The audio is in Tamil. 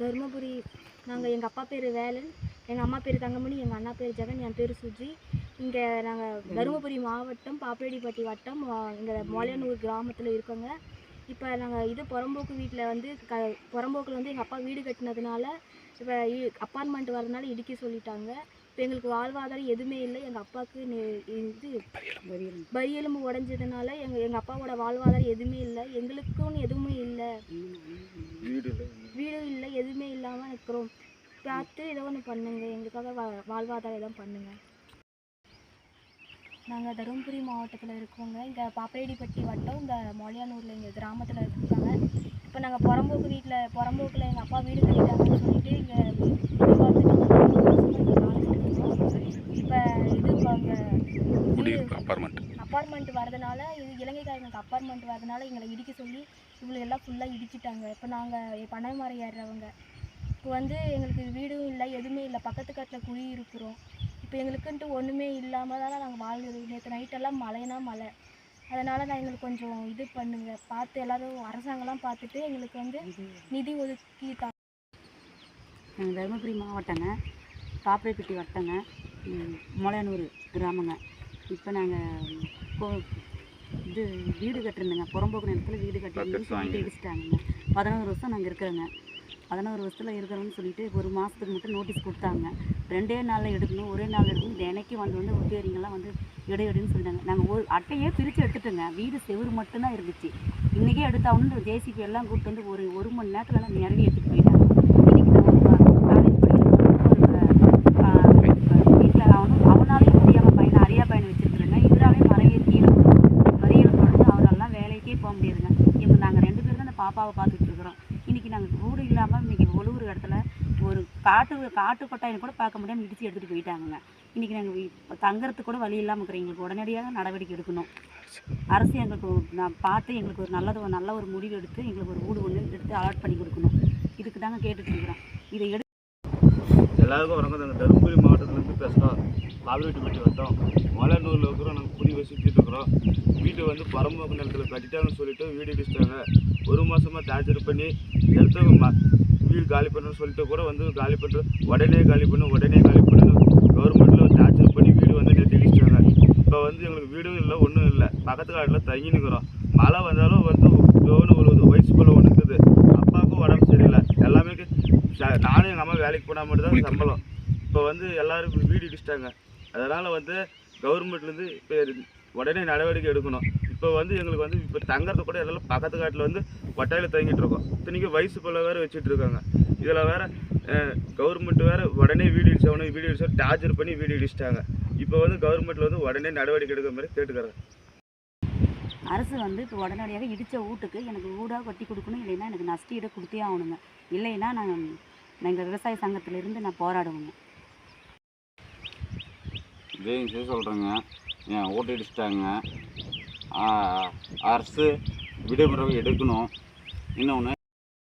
தருமபுரி. நாங்கள் எங்கள் அப்பா பேர் வேலன் எங்கள் அம்மா பேர் தங்கமணி எங்கள் அண்ணா பேர் ஜெகன் என் பேர் சுஜி. இங்கே நாங்கள் தருமபுரி மாவட்டம் பாப்பேடிப்பட்டி வட்டம் இங்கே மொளையனூர் கிராமத்தில் இருக்கோங்க. இப்போ நாங்கள் இது புறம்போக்கு வீட்டில் வந்து க புறம்போக்கில் வந்து எங்கள் அப்பா வீடு கட்டினதுனால இப்போ அப்பார்ட்மெண்ட் வரதுனால இடிக்க சொல்லிட்டாங்க. இப்போ எங்களுக்கு வாழ்வாதாரம் எதுவுமே இல்லை. எங்கள் அப்பாவுக்கு இது வரி எலும்பு உடஞ்சதுனால எங்கள் எங்கள் அப்பாவோட வாழ்வாதாரம் எதுவுமே இல்லை. எங்களுக்குன்னு எதுவுமே இல்லை. வீடு இல்லை எதுவுமே இல்லாமல் இருக்கிறோம். பார்த்து ஏதோ ஒன்று பண்ணுங்க. எங்களுக்காக வா வாழ்வாதாரம் எதாவது பண்ணுங்க. நாங்கள் தருமபுரி மாவட்டத்தில் இருக்கோங்க. இங்கே பாப்பையடிப்பட்டி வட்டம். இந்த மொழியானூரில் எங்கள் கிராமத்தில் இருக்காங்க. இப்போ நாங்கள் புறம்போக்கு வீட்டில் புறம்போக்கில் எங்கள் அப்பா வீடு கட்டி சொல்லிட்டு இங்கே இப்போ இது இப்போ அங்கே குடியிருப்பு அப்பார்ட்மெண்ட் அப்பார்ட்மெண்ட் வரதுனால இது இலங்கைக்காரங்களுக்கு அப்பார்ட்மெண்ட் வரதுனால எங்களை இடிக்க சொல்லி இவ்வளோ எல்லாம் ஃபுல்லாக இடிச்சிட்டாங்க. இப்போ நாங்கள் பனை மரம் ஏறுறவங்க. இப்போ வந்து எங்களுக்கு வீடும் இல்லை எதுவுமே இல்லை. பக்கத்து காட்டில் குழி இருக்கிறோம். இப்போ எங்களுக்குன்ட்டு ஒன்றுமே இல்லாமல் தான் நாங்கள் வாழ்ந்துருக்கோம் நேற்று நைட்டெல்லாம் மழைனா மழை. அதனால் நான் எங்களுக்கு கொஞ்சம் இது பண்ணுங்க. பார்த்து எல்லோரும் அரசாங்கம்லாம் பார்த்துட்டு எங்களுக்கு வந்து நிதி ஒதுக்கி தா நாங்கள் தருமபுரி மாவட்டங்க. பாப்பரைப்பட்டி வட்டங்க. மொளையனூர் கிராமங்க. இப்போ நாங்கள் இது வீடு கட்டிருந்தேங்க. புறம்போக்கு நேரத்தில் வீடு கட்டிருந்து சொல்லிட்டு இடிச்சிட்டாங்க பதினோரு வருஷம் நாங்கள் இருக்கிறோங்க. பதினோரு வருஷத்தில் இருக்கிறோம்னு சொல்லிட்டு ஒரு மாதத்துக்கு மட்டும் நோட்டீஸ் கொடுத்தாங்க. ரெண்டே நாளில் எடுக்கணும் ஒரே நாள் எடுக்கணும். தினைக்கும் வந்து வந்து உத்தியோகங்கள்லாம் வந்து எடு எடுன்னு சொல்லிட்டாங்க. நாங்கள் ஒரு அட்டையே பிரித்து எடுத்துட்டோங்க. வீடு செவுரு மட்டும்தான் இருந்துச்சு. இன்றைக்கே எடுத்தாகணும் ஜேசிபி எல்லாம் கூப்பிட்டு வந்து ஒரு ஒரு மணி நேரத்தில் நிறவி எடுத்துகிட்டு போயிட்டாங்க. பாப்பாவை பார்த்துட்டு இருக்கிறோம். இன்றைக்கி நாங்கள் ரோடு இல்லாமல் இன்றைக்கி ஒழுகுற இடத்துல ஒரு காட்டு காட்டு கொட்டாயினை கூட பார்க்க முடியாமல் இடித்து எடுத்துகிட்டு போயிட்டாங்கங்க. இன்றைக்கி நாங்கள் தங்குறதுக்கு கூட வழி இல்லாமல் இருக்கிறோம். எங்களுக்கு உடனடியாக நடவடிக்கை எடுக்கணும். அரசு எங்களுக்கு நான் பார்த்து எங்களுக்கு ஒரு நல்லது ஒரு நல்ல ஒரு முடிவு எடுத்து எங்களுக்கு ஒரு வீடு ஒன்று எடுத்து அலாட் பண்ணி கொடுக்கணும். இதுக்கு தாங்க கேட்டுட்டு இருக்கிறோம். இதை எடு எல்லாருக்கும் வணக்கம். நாங்கள் தருமபுரி மாவட்டத்துலேருந்து பேசுகிறோம் வீட்டு மட்டும் மலைநூரில் இருக்கிறோம். நாங்கள் குடி வசிச்சுட்டு இருக்கிறோம். வீடு வந்து பரம்போக்கு நிலத்தில் கட்டிட்டாங்கன்னு சொல்லிட்டு வீடு இடிச்சிட்டாங்க. ஒரு மாதமாக டார்ச்சர் பண்ணி எடுத்து ம வீடு காலி பண்ணணும்னு சொல்லிட்டு கூட வந்து காலி பண்ணுற உடனே காலி பண்ணு உடனே காலி பண்ணு. கவர்மெண்ட்டில் டார்ச்சர் பண்ணி வீடு வந்து நேற்று இடிச்சிட்டாங்க. இப்போ வந்து எங்களுக்கு வீடும் இல்லை ஒன்றும் இல்லை. பக்கத்து காட்டில் தங்கி நிற்கிறோம் மழை வந்தாலும் வந்து ஜோனு விழுவுது வயசு போல் ஒன்று இருக்குது அப்பாவுக்கும் உடம்பு சரியில்லை. எல்லாமே நானும் எங்கள் அம்மா வேலைக்கு போனால் மட்டும் தான் சம்பளம். இப்போ வந்து எல்லாரும் வீடு இடிச்சிட்டாங்க. அதனால் வந்து கவர்மெண்ட்லேருந்து இப்போ உடனே நடவடிக்கை எடுக்கணும். இப்போ வந்து எங்களுக்கு வந்து இப்போ தங்கறது கூட எல்லாம் பக்கத்து காட்டில் வந்து கொட்டாயில் தங்கிட்டு இருக்கோம். இத்தனைக்கும் வயசு போல வேறு வச்சுட்டு இருக்காங்க. இதில் வேற கவர்மெண்ட் வேற உடனே வீடு இடிச்சவனு வீடு இடிச்சா டார்ச்சர் பண்ணி வீடு இடிச்சிட்டாங்க. இப்போ வந்து கவர்மெண்ட்டில் வந்து உடனே நடவடிக்கை எடுக்கிற மாதிரி கேட்டுக்கிறேன் அரசு வந்து இப்போ உடனடியாக இடித்த வீட்டுக்கு எனக்கு வீடாக கட்டி கொடுக்கணும் இல்லைன்னா எனக்கு நஷ்டீடு கொடுத்தே ஆகணுங்க. இல்லைன்னா நான் எங்கள் விவசாய சங்கத்திலிருந்து நான் போராடுவேங்க. செய்ய சொல்கிறேங்க என் ஓட்டு அரசு விடுமுறை எடுக்கணும். இன்னொன்று